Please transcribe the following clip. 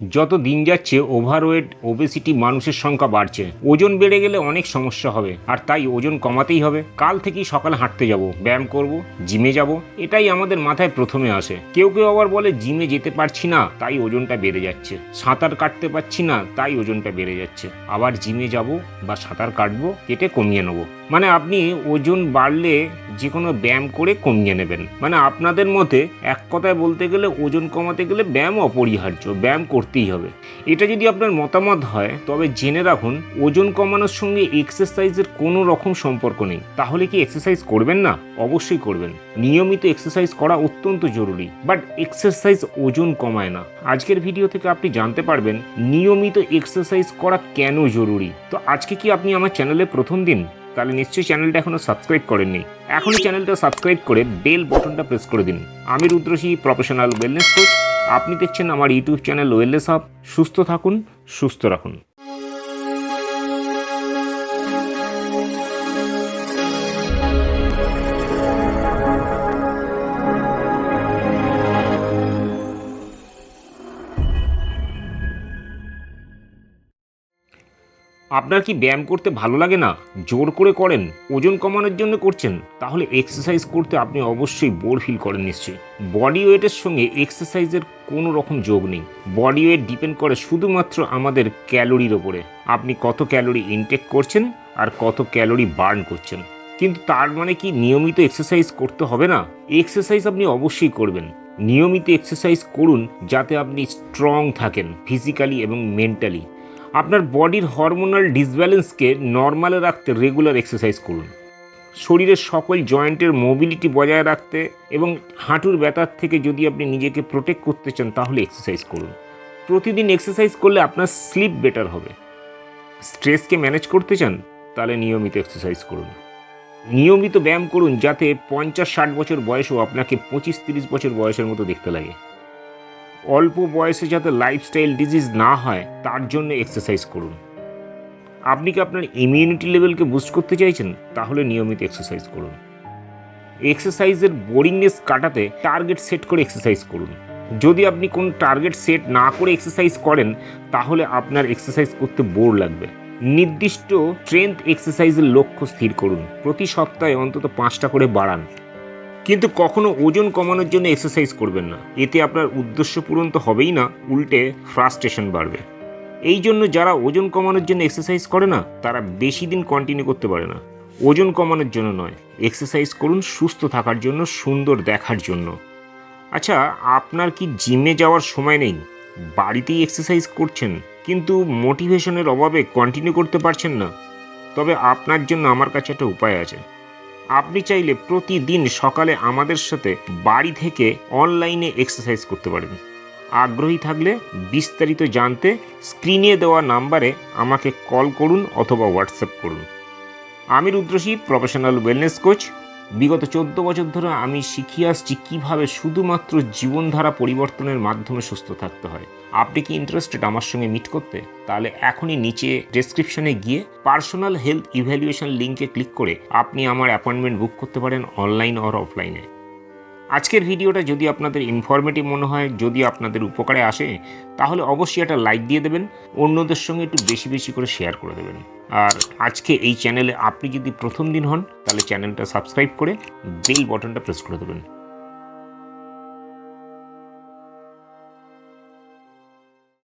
যত দিন যাচ্ছে ওভারওয়েট ওবেসিটি মানুষের সংখ্যা বাড়ছে। ওজন বেড়ে গেলে অনেক সমস্যা হবে, আর তাই ওজন কমাতেই হবে। কাল থেকেই সকালে হাঁটতে যাব, ব্যায়াম করব জিমে যাব। এটাই আমাদের মাথায় প্রথমে আসে। কেউ কেউ আবার বলে জিমে যেতে পারছি না, তাই ওজনটা বেড়ে যাচ্ছে। সাঁতার কাটতে পারছি না, তাই ওজনটা বেড়ে যাচ্ছে। আবার জিমে যাব বা সাঁতার কাটবো, কেটে কমিয়ে নেব। মানে আপনি ওজন বাড়লে যে কোনো ব্যায়াম করে কমিয়ে নেবেন। মানে আপনাদের মতে এক কথায় বলতে গেলে ওজন কমাতে গেলে ব্যায়াম অপরিহার্য, ব্যায়াম করতেই হবে। এটা যদি আপনার মতামত হয়, তবে জেনে রাখুন, ওজন কমানোর সঙ্গে এক্সারসাইজের কোনো রকম সম্পর্ক নেই। তাহলে কি এক্সারসাইজ করবেন না? অবশ্যই করবেন। নিয়মিত এক্সারসাইজ করা অত্যন্ত জরুরি। বাট এক্সারসাইজ ওজন কমায় না। আজকের ভিডিও থেকে আপনি জানতে পারবেন, নিয়মিত এক্সারসাইজ করা কেন জরুরি। তো আজকে কি আপনি আমার চ্যানেলে প্রথম দিন? তাহলে নিশ্চয়ই চ্যানেলটা এখনও সাবস্ক্রাইব করেননি। এখনই চ্যানেলটা সাবস্ক্রাইব করে বেল বটনটা প্রেস করে দিন। আমি রুদ্রসী প্রফেশনাল ওয়েলনেস কোচ আপনি দেখছেন আমার ইউটিউব চ্যানেল ওয়েলনেস হাব সুস্থ থাকুন, সুস্থ রাখুন। আপনার কি ব্যায়াম করতে ভালো লাগে না? জোর করে করেন, ওজন কমানোর জন্য করছেন, তাহলে এক্সারসাইজ করতে আপনি অবশ্যই বোর ফিল করেন নিশ্চয়ই। বডি ওয়েটের সঙ্গে এক্সারসাইজের কোনো রকম যোগ নেই। বডি ওয়েট ডিপেন্ড করে শুধুমাত্র আমাদের ক্যালোরির ওপরে। আপনি কত ক্যালোরি ইনটেক করছেন আর কত ক্যালোরি বার্ন করছেন। কিন্তু তার মানে কি নিয়মিত এক্সারসাইজ করতে হবে না? এক্সারসাইজ আপনি অবশ্যই করবেন। নিয়মিত এক্সারসাইজ করুন যাতে আপনি স্ট্রং থাকেন ফিজিক্যালি এবং মেন্টালি আপনার বডির হরমোনাল ডিসব্যালেন্সকে নর্মালে রাখতে রেগুলার এক্সারসাইজ করুন। শরীরের সকল জয়েন্টের মোবিলিটি বজায় রাখতে এবং হাঁটুর ব্যথার থেকে যদি আপনি নিজেকে প্রোটেক্ট করতে চান, তাহলে এক্সারসাইজ করুন। প্রতিদিন এক্সারসাইজ করলে আপনার স্লিপ বেটার হবে। স্ট্রেসকে ম্যানেজ করতে চান, তাহলে নিয়মিত এক্সারসাইজ করুন। নিয়মিত ব্যায়াম করুন যাতে পঞ্চাশ ষাট বছর বয়সেও আপনাকে পঁচিশ তিরিশ বছর বয়সের মতো দেখতে লাগে। অল্প বয়সে যাতে লাইফস্টাইল ডিজিজ না হয়, তার জন্য এক্সারসাইজ করুন। আপনি কি আপনার ইমিউনিটি লেভেলকে বুস্ট করতে চাইছেন? তাহলে নিয়মিত এক্সারসাইজ করুন। এক্সারসাইজের বোরিংনেস কাটাতে টার্গেট সেট করে এক্সারসাইজ করুন। যদি আপনি কোন টার্গেট সেট না করে এক্সারসাইজ করেন, তাহলে আপনার এক্সারসাইজ করতে বোর লাগবে। নির্দিষ্ট স্ট্রেংথ এক্সারসাইজের লক্ষ্য স্থির করুন। প্রতি সপ্তাহে অন্তত পাঁচটা করে বাড়ান। কিন্তু কখনো ওজন কমানোর জন্য এক্সারসাইজ করবেন না। এতে আপনার উদ্দেশ্য পূরণ তো হবেই না, উল্টে ফ্রাস্ট্রেশন বাড়বে। এই জন্য যারা ওজন কমানোর জন্য এক্সারসাইজ করে না, তারা বেশি দিন কন্টিনিউ করতে পারে না। ওজন কমানোর জন্য নয় এক্সারসাইজ করুন সুস্থ থাকার জন্য, সুন্দর দেখার জন্য। আচ্ছা আপনার কি জিমে যাওয়ার সময় নেই? বাড়িতেই এক্সারসাইজ করছেন, কিন্তু মোটিভেশনের অভাবে কন্টিনিউ করতে পারছেন না। তবে আপনার জন্য আমার কাছে একটা উপায় আছে। আপনি চাইলে প্রতিদিন সকালে আমাদের সাথে বাড়ি থেকে অনলাইনে এক্সারসাইজ করতে পারেন আগ্রহী থাকলে বিস্তারিত জানতে স্ক্রিনে দেওয়া নাম্বারে আমাকে কল করুন অথবা হোয়াটসঅ্যাপ করুন। আমি রুদ্রশী প্রফেশনাল ওয়েলনেস কোচ বিগত চোদ্দ বছর ধরে আমি শিখিয়ে আসছি কীভাবে শুধুমাত্র জীবনধারা পরিবর্তনের মাধ্যমে সুস্থ থাকতে হয়। আপনি কি ইন্টারেস্টেড আমার সঙ্গে মিট করতে? তাহলে এখনই নিচে ডেসক্রিপশনে গিয়ে পার্সোনাল হেলথ ইভ্যালুয়েশন লিঙ্কে ক্লিক করে আপনি আমার অ্যাপয়েন্টমেন্ট বুক করতে পারেন অনলাইন অর অফলাইনে আজকের ভিডিওটা যদি আপনাদের ইনফরমেটিভ মনে হয়, যদি আপনাদের উপকারে আসে, তাহলে অবশ্যই একটা লাইক দিয়ে দেবেন, অন্যদের সঙ্গে একটু বেশি বেশি করে শেয়ার করে দেবেন। আর আজকে এই চ্যানেলে আপনি যদি প্রথম দিন হন, তাহলে চ্যানেলটা সাবস্ক্রাইব করে বেল বটনটা প্রেস করে দেবেন।